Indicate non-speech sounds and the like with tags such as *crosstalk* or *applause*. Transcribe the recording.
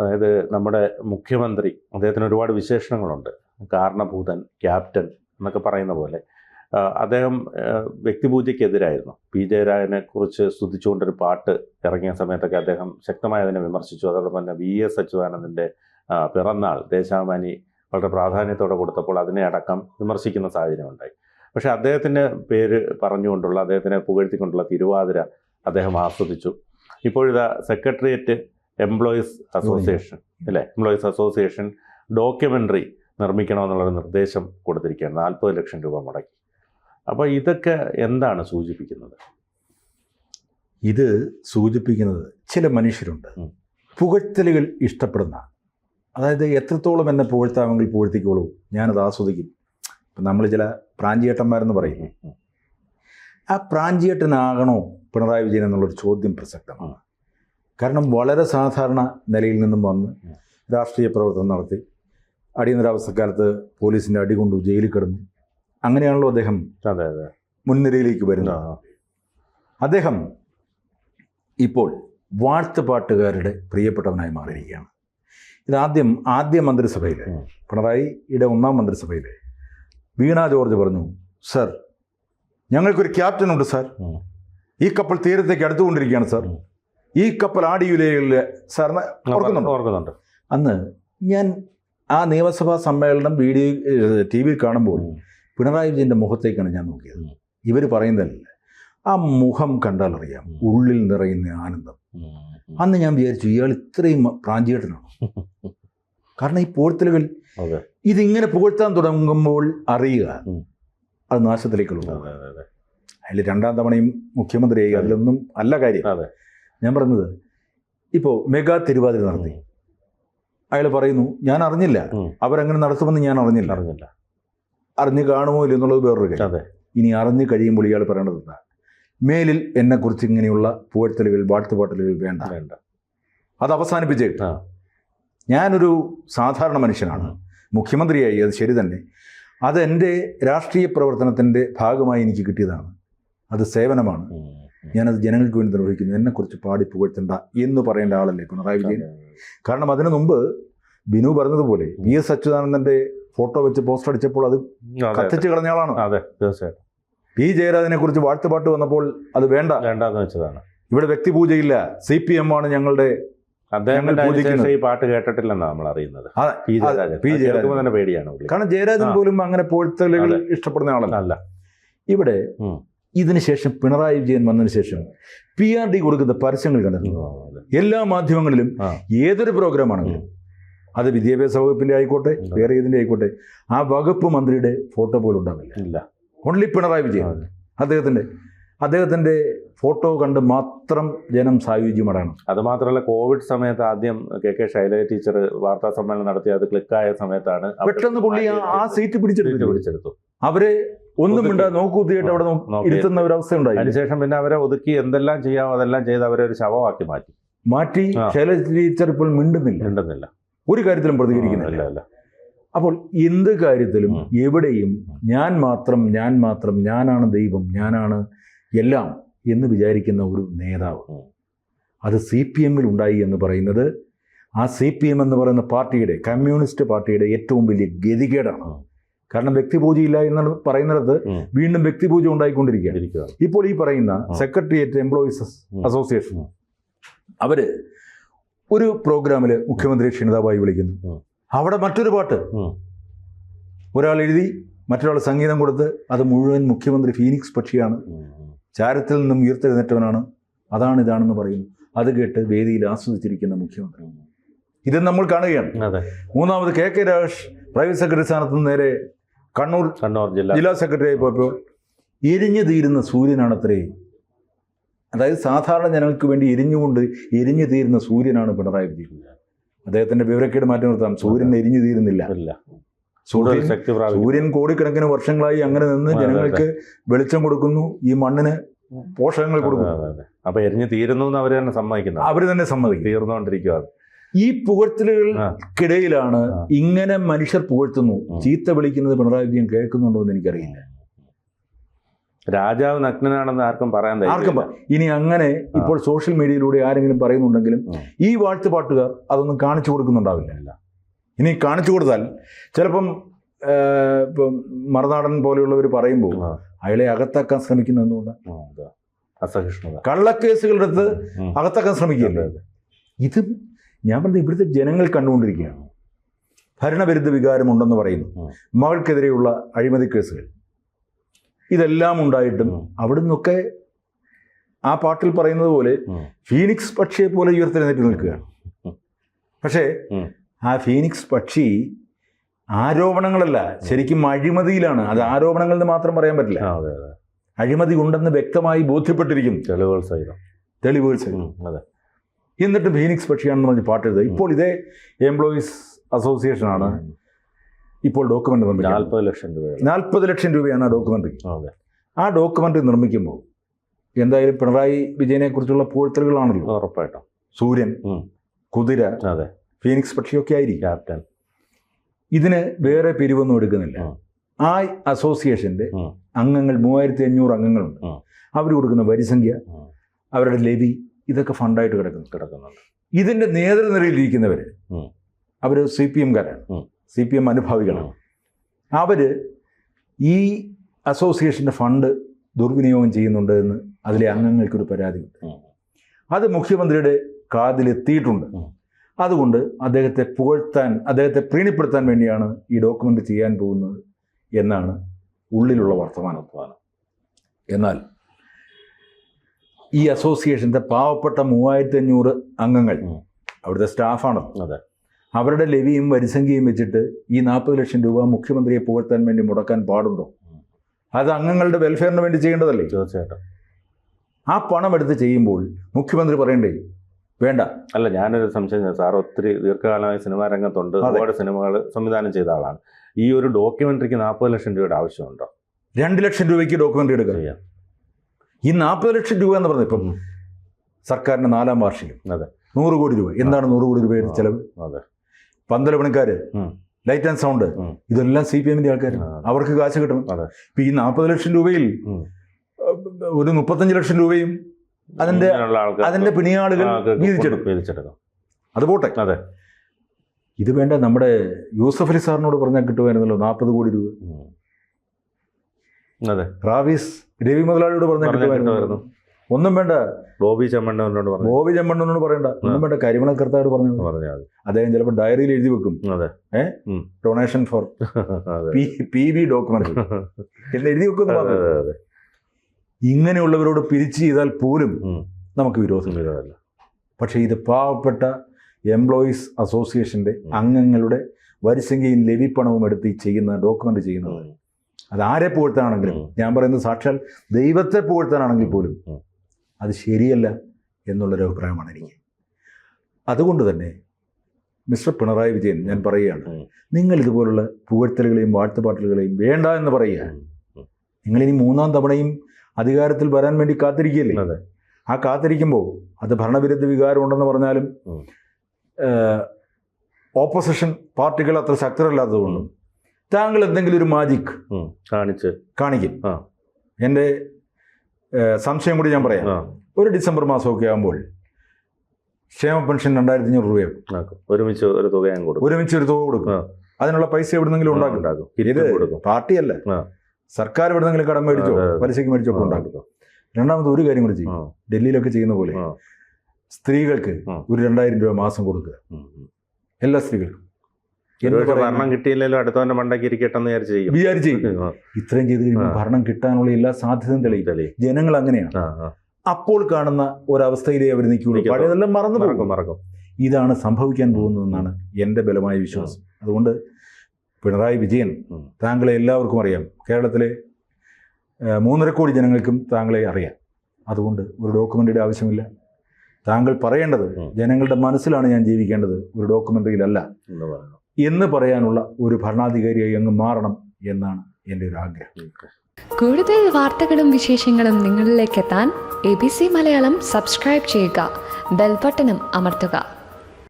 അതായത് നമ്മുടെ മുഖ്യമന്ത്രി അദ്ദേഹത്തിന് ഒരുപാട് വിശേഷണങ്ങളുണ്ട്. കാരണഭൂതൻ ക്യാപ്റ്റൻ എന്നൊക്കെ പറയുന്ന പോലെ. അദ്ദേഹം വ്യക്തിപൂജയ്ക്കെതിരായിരുന്നു. പി. ജയരാജനെ കുറിച്ച് സ്തുതിച്ചുകൊണ്ടൊരു പാട്ട് ഇറങ്ങിയ സമയത്തൊക്കെ അദ്ദേഹം ശക്തമായി അതിനെ വിമർശിച്ചു. അതോടൊപ്പം തന്നെ വി. എസ്. അച്യുതാനന്ദന്റെ പിറന്നാൾ ദേശാഭിമാനി വളരെ പ്രാധാന്യത്തോടെ കൊടുത്തപ്പോൾ അതിനെ അടക്കം വിമർശിക്കുന്ന സാഹചര്യം ഉണ്ടായി. പക്ഷേ അദ്ദേഹത്തിന്റെ പേര് പറഞ്ഞുകൊണ്ടുള്ള അദ്ദേഹത്തിനെ പുകഴ്ത്തിക്കൊണ്ടുള്ള തിരുവാതിര അദ്ദേഹം ആസ്വദിച്ചു. ഇപ്പോഴിതാ സെക്രട്ടേറിയറ്റ് എംപ്ലോയീസ് അസോസിയേഷൻ അല്ലേ? എംപ്ലോയീസ് അസോസിയേഷൻ ഡോക്യുമെന്ററി നിർമ്മിക്കണമെന്നുള്ളൊരു നിർദ്ദേശം കൊടുത്തിരിക്കുകയാണ്. നാൽപ്പത് ലക്ഷം രൂപ മുടക്കി. അപ്പോൾ ഇതൊക്കെ എന്താണ് സൂചിപ്പിക്കുന്നത്? ഇത് സൂചിപ്പിക്കുന്നത് ചില മനുഷ്യരുണ്ട്. പുകഴ്ത്തലുകൾ ഇഷ്ടപ്പെടുന്ന അതായത് എത്രത്തോളം എന്നെ പുകഴ്ത്താമെങ്കിൽ പുകഴ്ത്തിക്കോളൂ. ഞാനത് ആസ്വദിക്കും. ഇപ്പം നമ്മൾ ചില പ്രാഞ്ചിയേട്ടന്മാരെന്ന് പറയുന്നു ആ പ്രാഞ്ചിയേട്ടനാകണോ പിണറായി വിജയൻ എന്നുള്ളൊരു ചോദ്യം പ്രസക്തമാണ്. കാരണം വളരെ സാധാരണ നിലയിൽ നിന്നും വന്ന് രാഷ്ട്രീയ പ്രവർത്തനം നടത്തി. അടിയന്തരാവസ്ഥക്കാലത്ത് പോലീസിന്റെ അടി കൊണ്ടു ജയിലിൽ കിടന്നു. അങ്ങനെയാണല്ലോ അദ്ദേഹം അതെ അതെ. മുൻനിരയിലേക്ക് വരുന്നത്. അദ്ദേഹം ഇപ്പോൾ വാഴ്ത്തുപാട്ടുകാരുടെ പ്രിയപ്പെട്ടവനായി മാറിയിരിക്കുകയാണ്. ഇതാദ്യം ആദ്യ മന്ത്രിസഭയിൽ ഉം. പിണറായിയുടെ ഒന്നാം മന്ത്രിസഭയിൽ. വീണ ജോർജ് പറഞ്ഞു സർ ഞങ്ങൾക്കൊരു ക്യാപ്റ്റൻ ഉണ്ട് സാർ. ഈ കപ്പൽ തീരത്തേക്ക് അടുത്തുകൊണ്ടിരിക്കുകയാണ് സാർ. ഈ കപ്പൽ ആടിയുലയിൽ സാറിന് ഓർക്കുന്നുണ്ട്? ഓർക്കുന്നുണ്ട്. അന്ന് ഞാൻ ആ നിയമസഭാ സമ്മേളനം വീഡിയോ ടി വിയിൽ കാണുമ്പോൾ. പിണറായി വിജയന്റെ മുഖത്തേക്കാണ് ഞാൻ നോക്കിയത്. ഇവർ പറയുന്നതല്ല ആ മുഖം കണ്ടാൽ അറിയാം ഉള്ളിൽ നിറയുന്ന ആനന്ദം. അന്ന് ഞാൻ വിചാരിച്ചു ഇയാൾ ഇത്രയും പ്രാഞ്ചിയേട്ടനാണ്? *laughs* കാരണം ഈ പോഴ്ത്തലുകൾ ഇതിങ്ങനെ പുകഴ്ത്താൻ തുടങ്ങുമ്പോൾ അറിയുക അത് നാശത്തിലേക്കുള്ള അതെ അതെ അതെ. അതിൽ രണ്ടാം തവണയും മുഖ്യമന്ത്രിയായി അതിലൊന്നും അല്ല കാര്യം. ഞാൻ പറഞ്ഞത് ഇപ്പോൾ മെഗാ തിരുവാതിര നടത്തി. അയാൾ പറയുന്നു ഞാൻ അറിഞ്ഞില്ല. അവരങ്ങനെ നടത്തുമെന്ന് ഞാൻ അറിഞ്ഞില്ല. അറിഞ്ഞില്ല. അറിഞ്ഞു കാണുമോ ഇല്ല എന്നുള്ളത് വേറൊരു കാര്യം. അതെ. ഇനി അറിഞ്ഞു കഴിയുമ്പോൾ ഇയാൾ പറയേണ്ടത് എന്താ? മേലിൽ എന്നെക്കുറിച്ച് ഇങ്ങനെയുള്ള പുകഴ്ത്തലുകൾ വാഴ്ത്തുപാട്ടലുകൾ വേണ്ട. വേണ്ട. അത് അവസാനിപ്പിച്ചേ. ഞാനൊരു സാധാരണ മനുഷ്യനാണ്. മുഖ്യമന്ത്രിയായി അത് ശരി തന്നെ. അതെന്റെ രാഷ്ട്രീയ പ്രവർത്തനത്തിന്റെ ഭാഗമായി എനിക്ക് കിട്ടിയതാണ്. അത് സേവനമാണ്. ഞാനത് ജനങ്ങൾക്ക് വേണ്ടി നിർവഹിക്കുന്നു. എന്നെക്കുറിച്ച് പാടി പുകഴ്ത്തണ്ട എന്ന് പറയേണ്ട ആളല്ലേ പിണറായി വിജയൻ? കാരണം അതിനു മുമ്പ് ബിനു പറഞ്ഞതുപോലെ വി എസ് അച്യുതാനന്ദന്റെ ഫോട്ടോ വെച്ച് പോസ്റ്റർ അടിച്ചപ്പോൾ അത് കത്തിച്ചു കളഞ്ഞ ആളാണ്. അതെ തീർച്ചയായിട്ടും. പി ജയരാജനെ കുറിച്ച് വാഴ്ത്തുപാട്ട് വന്നപ്പോൾ അത് വേണ്ട. വേണ്ടെന്ന് വെച്ചതാണ്. ഇവിടെ വ്യക്തിപൂജയില്ല സി പി എം ആണ് ഞങ്ങളുടെ അദ്ദേഹം. ഈ പാട്ട് കേട്ടിട്ടില്ലെന്നാണ് നമ്മൾ അറിയുന്നത്. പി ജയരാജൻ. തന്നെ പേടിയാണ് കാരണം ജയരാജൻ പോലും അങ്ങനെ പുകഴ്ത്തലുകൾ അതെ. ഇഷ്ടപ്പെടുന്ന ആളല്ല. ഇവിടെ. ഇതിനുശേഷം പിണറായി വിജയൻ വന്നതിന് ശേഷം പി ആർ ഡി കൊടുക്കുന്ന പരസ്യങ്ങൾ അതെ. എല്ലാ മാധ്യമങ്ങളിലും ഏതൊരു ഏതൊരു പ്രോഗ്രാമാണെങ്കിലും അത് വിദ്യാഭ്യാസ വകുപ്പിന്റെ ആയിക്കോട്ടെ. വേറെ ഏതിന്റെ ആയിക്കോട്ടെ ആ വകുപ്പ് മന്ത്രിയുടെ ഫോട്ടോ പോലും ഉണ്ടാവില്ല. ഇല്ല. ഓൺലി പിണറായി വിജയൻ. അദ്ദേഹത്തിന്റെ അദ്ദേഹത്തിന്റെ അദ്ദേഹത്തിന്റെ ഫോട്ടോ കണ്ട് മാത്രം ജനം സായുജ്യമടയണം അത് മാത്രമല്ല കോവിഡ് സമയത്ത് ആദ്യം കെ കെ ശൈലജ ടീച്ചർ വാർത്താ സമ്മേളനം നടത്തി അത് ക്ലിക്കായ സമയത്താണ് പെട്ടെന്ന് പുള്ളി ആ- സീറ്റ് പിടിച്ചെടുത്തു. പിടിച്ചെടുത്തു. അവരെ ഒന്നും. നോക്കൂ നോക്കൂത്തിയിട്ട് അവിടെ ഇരുത്തുന്ന ഒരു അവസ്ഥ ഉണ്ടായി അതിനുശേഷം പിന്നെ അവരെ ഒതുക്കി എന്തെല്ലാം ചെയ്യാമോ അതെല്ലാം ചെയ്ത് അവരെ ഒരു ശവമാക്കി മാറ്റി. മാറ്റി. ശൈലജ ടീച്ചർ ഇപ്പോൾ മിണ്ടുന്നില്ല. മിണ്ടുന്നില്ല. ഒരു കാര്യത്തിലും പ്രതികരിക്കുന്നില്ല. ഇല്ല അപ്പോൾ എന്ത് കാര്യത്തിലും എവിടെയും ഞാൻ മാത്രം ഞാൻ മാത്രം ഞാനാണ് ദൈവം ഞാനാണ് എല്ലാം എന്ന് വിചാരിക്കുന്ന ഒരു നേതാവ്. അത് സി പി എമ്മിൽ ഉണ്ടായി എന്ന് പറയുന്നത് ആ സി പി എം എന്ന് പറയുന്ന പാർട്ടിയുടെ കമ്മ്യൂണിസ്റ്റ് പാർട്ടിയുടെ ഏറ്റവും വലിയ ഗതികേടാണ്. കാരണം വ്യക്തിപൂജയില്ല എന്ന് പറയുന്നിടത്ത്. വീണ്ടും വ്യക്തിപൂജ ഉണ്ടായിക്കൊണ്ടിരിക്കുകയാണ്. ഇപ്പോൾ ഈ പറയുന്ന. സെക്രട്ടേറിയറ്റ് എംപ്ലോയീസ് അസോസിയേഷൻ അവർ ഒരു പ്രോഗ്രാമിൽ മുഖ്യമന്ത്രി ക്ഷണിതാബായി വിളിക്കുന്നു. അവിടെ മറ്റൊരു പാട്ട്. ഒരാൾ എഴുതി മറ്റൊരാൾ സംഗീതം കൊടുത്ത് അത് മുഴുവൻ മുഖ്യമന്ത്രി ഫീനിക്സ് പക്ഷിയാണ്. ചാരത്തിൽ നിന്നും ഉയർത്തെഴുന്നേറ്റവനാണ്. അതാണ് ഇതാണെന്ന് പറയുന്നു. അത് കേട്ട് വേദിയിൽ ആസ്വദിച്ചിരിക്കുന്ന മുഖ്യമന്ത്രി. ഇത് നമ്മൾ കാണുകയാണ്. മൂന്നാമത് K K Raj private secretary സ്ഥാനത്ത് നിന്ന് നേരെ കണ്ണൂർ കണ്ണൂർ ജില്ല. ജില്ലാ സെക്രട്ടറി ആയി പോയപ്പോൾ എരിഞ്ഞു തീരുന്ന സൂര്യനാണ് അത്രേ അതായത് സാധാരണ ജനങ്ങൾക്ക് വേണ്ടി എരിഞ്ഞുകൊണ്ട് എരിഞ്ഞു തീരുന്ന സൂര്യനാണ് പിണറായി വിജയൻ. അദ്ദേഹത്തിന്റെ വിവരക്കേട് മാറ്റി നിർത്താം. സൂര്യൻ എരിഞ്ഞു തീരുന്നില്ല. സൂര്യൻ സൂര്യൻ കോടിക്കണക്കിന് വർഷങ്ങളായി അങ്ങനെ നിന്ന്. ജനങ്ങൾക്ക് വെളിച്ചം കൊടുക്കുന്നു. ഈ മണ്ണിന് പോഷകങ്ങൾ കൊടുക്കുന്നു. അപ്പൊ എരിഞ്ഞു തീരുന്നു അവർ തന്നെ സമ്മതിക്കുന്നു. അവർ തന്നെ സമ്മതിക്കും തീർന്നുകൊണ്ടിരിക്കുകയാണ് ഈ പുകഴ്ത്തലുകൾക്കിടയിലാണ്. ഇങ്ങനെ മനുഷ്യർ പുകഴ്ത്തുന്നു. ചീത്ത വിളിക്കുന്നത് പിണറായി വിജയൻ കേൾക്കുന്നുണ്ടോ എന്ന് എനിക്കറിയില്ല രാജാവ് നഗ്നനാണെന്ന് ആർക്കും പറയാൻ ആർക്കും ഇനി അങ്ങനെ ഇപ്പോൾ സോഷ്യൽ മീഡിയയിലൂടെ ആരെങ്കിലും പറയുന്നുണ്ടെങ്കിലും. ഈ വാഴ്ത്തുപാട്ടുകാർ അതൊന്നും കാണിച്ചു കൊടുക്കുന്നുണ്ടാവില്ല. ഇനി കാണിച്ചു കൊടുത്താൽ ചിലപ്പം ഇപ്പം മറുനാടൻ പോലെയുള്ളവർ പറയുമ്പോൾ അയാളെ അകത്താക്കാൻ ശ്രമിക്കുന്നതുകൊണ്ട് ആ, അതെ. അസഹിഷ്ണുത കള്ളക്കേസുകളുടെ അടുത്ത് അകത്താക്കാൻ ശ്രമിക്കുന്നത്. ഇത് ഞാൻ പറഞ്ഞത് ഇവിടുത്തെ ജനങ്ങൾ കണ്ടുകൊണ്ടിരിക്കുകയാണ്. ഭരണവിരുദ്ധ വികാരമുണ്ടെന്ന് പറയുന്നു. മകൾക്കെതിരെയുള്ള അഴിമതി കേസുകൾ. ഇതെല്ലാം ഉണ്ടായിട്ടും അവിടെ നിന്നൊക്കെ ആ പാട്ടിൽ പറയുന്നത് പോലെ. ഫീനിക്സ് പക്ഷിയെ പോലെ ഉയർത്തെഴുന്നേറ്റ് നിൽക്കുകയാണ്. പക്ഷേ ആ. ഫീനിക്സ് പക്ഷി ആരോപണങ്ങളല്ല. ശരിക്കും അഴിമതിയിലാണ്. അത് ആരോപണങ്ങൾ എന്ന് മാത്രം പറയാൻ പറ്റില്ല. അഴിമതി ഉണ്ടെന്ന് വ്യക്തമായി ബോധ്യപ്പെട്ടിരിക്കുന്നു. തെളിവുകൾ സഹിതം. തെളിവുകൾ സഹിതം. അതെ. എന്നിട്ട് ഫീനിക്സ് പക്ഷിയാണെന്ന് പറഞ്ഞ് പാട്ട് എഴുതുക. ഇപ്പോൾ ഇതേ എംപ്ലോയീസ് അസോസിയേഷനാണ് ഇപ്പോൾ ഡോക്യുമെന്റ് നിർമ്മിക്കുക നാൽപ്പത് ലക്ഷം രൂപ നാൽപ്പത് ലക്ഷം രൂപയാണ് ആ ഡോക്യുമെന്റ് ആ ഡോക്യുമെന്റ് നിർമ്മിക്കുമ്പോൾ എന്തായാലും പിണറായി വിജയനെ കുറിച്ചുള്ള പൂഴ്ത്തലുകളാണല്ലോ. ഉറപ്പായിട്ടും. സൂര്യൻ കുതിര അതെ. ഫീനിക്സ് പക്ഷിയൊക്കെ ആയിരിക്കും. ക്യാപ്റ്റൻ. ഇതിന് വേറെ പിരിവൊന്നും എടുക്കുന്നില്ല. ആ അസോസിയേഷന്റെ അംഗങ്ങൾ മൂവായിരത്തി അഞ്ഞൂറ് അംഗങ്ങളുണ്ട്. അവർ കൊടുക്കുന്ന വരിസംഖ്യ. അവരുടെ ലെവി ഇതൊക്കെ ഫണ്ടായിട്ട് കിടക്കുന്നു കിടക്കുന്നുണ്ട് ഇതിന്റെ നേതൃനിരയിലിരിക്കുന്നവര് അവർ അവർ സി പി എംകാരാണ്. സി പി എം അനുഭാവികളാണ്. അവർ ഈ അസോസിയേഷന്റെ ഫണ്ട് ദുർവിനിയോഗം ചെയ്യുന്നുണ്ട് എന്ന് അതിലെ അംഗങ്ങൾക്കൊരു പരാതിയുണ്ട് അത് മുഖ്യമന്ത്രിയുടെ കാതിലെത്തിയിട്ടുണ്ട്. അതുകൊണ്ട് അദ്ദേഹത്തെ പുകഴ്ത്താൻ അദ്ദേഹത്തെ പ്രീണിപ്പെടുത്താൻ വേണ്ടിയാണ് ഈ ഡോക്യുമെന്റ് ചെയ്യാൻ പോകുന്നത് എന്നാണ് ഉള്ളിലുള്ള വർത്തമാനം. എന്നാൽ ഈ അസോസിയേഷന്റെ പാവപ്പെട്ട മൂവായിരത്തി അഞ്ഞൂറ് അംഗങ്ങൾ. അവിടുത്തെ സ്റ്റാഫാണ് അതെ. അവരുടെ ലെവിയും വരിസംഖ്യയും വെച്ചിട്ട് ഈ നാൽപ്പത് ലക്ഷം രൂപ മുഖ്യമന്ത്രിയെ പുകഴ്ത്താൻ വേണ്ടി മുടക്കാൻ പാടുണ്ടോ? അത് അംഗങ്ങളുടെ വെൽഫെയറിന് വേണ്ടി ചെയ്യേണ്ടതല്ലേ? തീർച്ചയായിട്ടും. ആ പണം എടുത്ത് ചെയ്യുമ്പോൾ മുഖ്യമന്ത്രി പറയണ്ടേ? വേണ്ട. അല്ല ഞാനൊരു സംശയം സാർ ഒത്തിരി ദീർഘകാലമായി സിനിമാ രംഗത്തുണ്ട്. ഒരുപാട് സിനിമകൾ സംവിധാനം ചെയ്ത ആളാണ്. ഈ ഒരു ഡോക്യുമെന്ററിക്ക് നാൽപ്പത് ലക്ഷം രൂപയുടെ ആവശ്യമുണ്ടോ? രണ്ട് ലക്ഷം രൂപയ്ക്ക് ഡോക്യുമെന്ററി എടുക്കുക ചെയ്യാം. ഈ നാൽപ്പത് ലക്ഷം രൂപ എന്ന് പറഞ്ഞത് ഇപ്പം സർക്കാരിന്റെ സർക്കാരിന്റെ നാലാം വാർഷികം. അതെ. നൂറ് കോടി രൂപ. എന്താണ് നൂറ് കോടി രൂപയുടെ ചിലവ്? അതെ. പന്തല പണിക്കാർ ലൈറ്റ് ആൻഡ് സൗണ്ട് ഇതെല്ലാം സി പി എമ്മിന്റെ ആൾക്കാർ അവർക്ക് കാശ് കിട്ടണം. അതെ. ഇപ്പൊ ഈ നാൽപ്പത് ലക്ഷം രൂപയിൽ ഒരു മുപ്പത്തഞ്ച് ലക്ഷം രൂപയും അതിന്റെ അതിന്റെ അതിന്റെ പിണിയാളുകൾ വീതിച്ചെടുക്കും. അത് പോട്ടെ. അതെ. ഇത് വേണ്ട നമ്മുടെ യൂസഫ് അലി സാറിനോട് പറഞ്ഞാൽ കിട്ടുമായിരുന്നല്ലോ നാൽപ്പത് കോടി രൂപ. റാവീസ് രവി മുതലാളിയോട് കിട്ടുമായിരുന്നു. ഒന്നും വേണ്ട. ബോബി ചെമ്മണ്ണോട് പറഞ്ഞു ബോബി ചെമ്മണ്ണനോട് പറയണ്ട. ഒന്നും വേണ്ട. കരിമണ കർത്തായോട് പറഞ്ഞു അദ്ദേഹം ചിലപ്പോൾ ഡയറിയിൽ എഴുതി വെക്കും. അതെ. Donation for P B document എന്ന് എഴുതി വെക്കുന്നു അതെ ഇങ്ങനെയുള്ളവരോട് പിരിച്ചു ചെയ്താൽ പോലും നമുക്ക് വിരോധം വരുന്നതല്ല പക്ഷേ ഇത് പാവപ്പെട്ട എംപ്ലോയീസ് അസോസിയേഷന്റെ അംഗങ്ങളുടെ വരിസംഖ്യയും ലഭിപ്പണവും എടുത്ത് ചെയ്യുന്ന ഡോക്യുമെന്റ് ചെയ്യുന്നത് ഉം. അത് ആരെ പുകഴ്ത്താനാണെങ്കിലും ഞാൻ പറയുന്നത് സാക്ഷാൽ ദൈവത്തെ പുകഴ്ത്താനാണെങ്കിൽ പോലും അത് ശരിയല്ല എന്നുള്ളൊരു അഭിപ്രായമാണ് എനിക്ക്. അതുകൊണ്ട് തന്നെ മിസ്റ്റർ പിണറായി വിജയൻ ഞാൻ പറയുകയാണ് നിങ്ങൾ ഇതുപോലുള്ള പുകഴ്ത്തലുകളെയും വാഴ്ത്തുപാട്ടലുകളെയും വേണ്ട എന്ന് പറയുക. നിങ്ങൾ നിങ്ങളിനി മൂന്നാം തവണയും അധികാരത്തിൽ വരാൻ വേണ്ടി കാത്തിരിക്കുകയല്ലേ? ആ കാത്തിരിക്കുമ്പോൾ അത് ഭരണവിരുദ്ധ വികാരം ഉണ്ടെന്ന് പറഞ്ഞാലും. ഓപ്പോസിഷൻ പാർട്ടികൾ അത്ര ശക്തരല്ലാത്തതുകൊണ്ടും താങ്കൾ എന്തെങ്കിലും ഒരു മാജിക്. കാണിച്ച്. കാണിക്കും. എന്റെ സംശയം കൂടി ഞാൻ പറയാം. ഒരു ഡിസംബർ മാസമൊക്കെ ആകുമ്പോൾ ക്ഷേമ പെൻഷൻ രണ്ടായിരത്തി അഞ്ഞൂറ് രൂപയാകും ഒരുമിച്ച് ഒരു തുക കൊടുക്കും. ഒരുമിച്ച് ഒരു തുക കൊടുക്കും. അതിനുള്ള പൈസ എവിടുന്നെങ്കിലും ഉണ്ടാക്കും. ഇത് പാർട്ടിയല്ല. സർക്കാർ എവിടുന്നെങ്കിലും കടം മേടിച്ചോ. പലിശയ്ക്ക് മേടിച്ചോ? ഉണ്ടാക്കും. രണ്ടാമത് ഒരു കാര്യം കൂടി ചെയ്യും. ഡൽഹിയിലൊക്കെ ചെയ്യുന്ന പോലെ സ്ത്രീകൾക്ക് ഒരു രണ്ടായിരം രൂപ മാസം കൊടുക്കുക. എല്ലാ സ്ത്രീകൾക്കും. ഭരണം കിട്ടിയില്ലല്ലോ അടുത്തവന്റെ മണ്ടയ്ക്ക് ഇരിക്കട്ടെ എന്ന് വിചാരിച്ച് ചെയ്യും. വിചാരിച്ച് ഇത്രയും ചെയ്ത് കഴിയുമ്പോൾ. ഭരണം കിട്ടാനുള്ള എല്ലാ സാധ്യതയും തെളിയും. തെളിയും. ജനങ്ങൾ അങ്ങനെയാണ്. അപ്പോൾ കാണുന്ന ഒരവസ്ഥയിലേ അവർ നിൽക്കുകയുള്ളൂ. പഴയതെല്ലാം മറന്നു മറക്കും പോകും. മറക്കും ഇതാണ് സംഭവിക്കാൻ പോകുന്നതെന്നാണ് എന്റെ ബലമായ വിശ്വാസം. അതുകൊണ്ട് പിണറായി വിജയൻ താങ്കളെ എല്ലാവർക്കും അറിയാം. കേരളത്തിലെ മൂന്നര കോടി ജനങ്ങൾക്കും താങ്കളെ അറിയാം. അതുകൊണ്ട് ഒരു ഡോക്യുമെന്ററിയുടെ ആവശ്യമില്ല. താങ്കൾ പറയേണ്ടത് ജനങ്ങളുടെ മനസ്സിലാണ് ഞാൻ ജീവിക്കേണ്ടത്. ഒരു ഡോക്യുമെന്ററിയിലല്ല. എന്ന് പറയാനുള്ള ഒരു ഭരണാധികാരിയായി അങ്ങ് മാറണം എന്നാണ് എന്റെ ഒരു ആഗ്രഹം. കൂടുതൽ വാർത്തകളും വിശേഷങ്ങളും നിങ്ങളിലേക്ക് എത്താൻ A B C Malayalam subscribe ചെയ്യുക. ബെൽബട്ടനും അമർത്തുക.